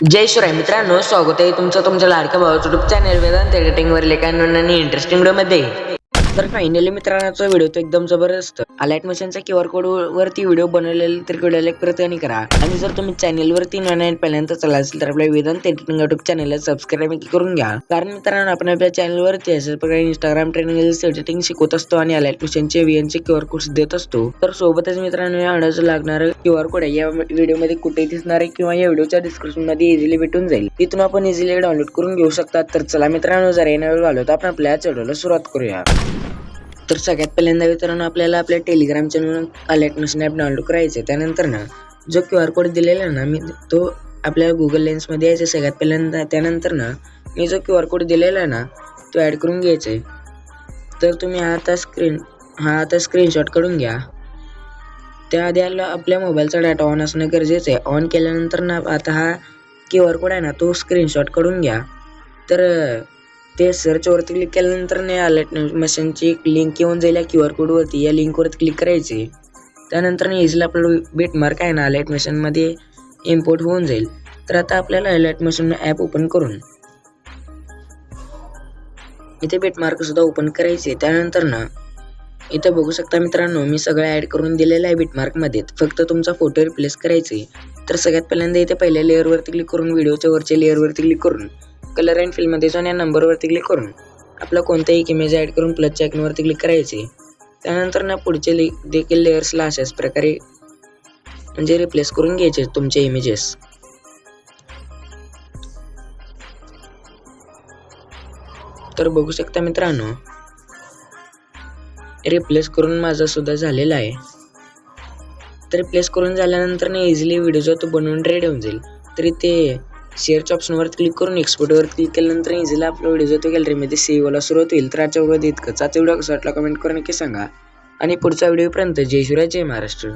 जय शिवराय मित्रांनो स्वागत आहे तुमचं तुमच्या लाडक्या भावाचं युट्यूब चॅनल वेदांत एडिटिंगवरील एका नवीन आणि इंटरेस्टिंग व्हिडिओमध्ये तर फायनली मित्रांनो व्हिडिओ तो एकदम जबरदस्त. अलाइट मशीनचा क्यू आर कोड वरती व्हिडिओ बनवलेला तर व्हिडिओला एक प्रत करा. आणि जर तुम्ही चॅनल वरती नवीन पहिल्यांदा चला असेल तर आपल्या वेदांत ट्रेनिंग युट्यूब चॅनलला सबस्क्राईब करून घ्या. कारण मित्रांनो आपण आपल्या चॅनल वरती अशाच प्रकारे इंस्टाग्राम ट्रेनिंग एडिटिंग शिकवत असतो आणि अलाइट मशीनचे व्हीएनचे क्यू आर कोड्स देत असतो. तर सोबतच मित्रांनो या व्हिडिओचं लागणार क्यू आर कोड आहे. या व्हिडिओमध्ये कुठे दिसणार आहे किंवा या व्हिडिओच्या डिस्क्रिप्शनमध्ये इझिली भेटून जाईल. तिथून आपण इझिली डाउनलोड करून घेऊ शकतात तर चला मित्रांनो जर येणार वेळ तर आपण आपल्या चॅनलला सुरुवात करूया. तर सगळ्यात पहिल्यांदा मित्रांनो आपल्याला आपल्या टेलिग्राम चॅनलवर अलर्ट स्नॅप ॲप डाउनलोड करायचे त्यानंतर ना जो क्यू आर कोड दिलेला ना मी तो आपल्याला गुगल लेन्समध्ये यायचं सगळ्यात पहिल्यांदा. त्यानंतर ना मी जो क्यू आर कोड दिलेला आहे ना तो ॲड करून घ्यायचा आहे तर तुम्ही हा आता स्क्रीन हा आता स्क्रीनशॉट करून घ्या. त्याआधी आला आपल्या मोबाईलचा डाटा ऑन असणं गरजेचं आहे. ऑन केल्यानंतर ना आता हा क्यू आर कोड आहे ना तो स्क्रीनशॉट करून घ्या. तर ते सर्चवरती क्लिक केल्यानंतर नाही अलर्ट मशीनची एक लिंक येऊन जाईल या क्यू आर कोडवरती या लिंकवरती क्लिक करायचे. त्यानंतर इझिली आपलं बीटमार्क आहे ना अलर्ट मशीनमध्ये इम्पोर्ट होऊन जाईल. तर आता आपल्याला अलर्ट मशीन ॲप ओपन करून इथे बीटमार्क सुद्धा ओपन करायचे. त्यानंतर ना इथं बघू शकता मित्रांनो मी सगळं ॲड करून दिलेलं आहे बिटमार्कमध्ये फक्त तुमचा फोटो रिप्लेस करायचे. तर सगळ्यात पहिल्यांदा इथे पहिल्या लेअरवरती क्लिक करून व्हिडिओच्या वरच्या लेअरवरती क्लिक करून कलर अँड फिल्ममध्ये जाऊन या नंबरवरती क्लिक करून आपला कोणताही एक इमेज ॲड करून प्लसच्या आयकॉनवरती क्लिक करायचे. त्यानंतर ना पुढचे ले देखील लेअर्सला अशाच प्रकारे म्हणजे रिप्लेस करून घ्यायचे तुमचे इमेजेस तर बघू शकता मित्रांनो रिप्लेस करून माझा सुद्धा झालेला आहे. तर रिप्लेस करून झाल्यानंतर ना इझिली व्हिडिओ जो तो बनवून रेडी होऊन जाईल. तरी ते शेअरच्या ऑप्शनवर क्लिक करून एक्सपोर्टवर क्लिक केल्यानंतर इझिली आपला व्हिडिओ जो तो गॅलरीमध्ये सेव्ह व्हायला सुरुवात होईल. तर आजच्या व्हिडिओ इतकंच. आजचा व्हिडिओ कसा वाटला कमेंट करून नक्की सांगा. आणि पुढच्या व्हिडिओपर्यंत जय शिवराय जय महाराष्ट्र.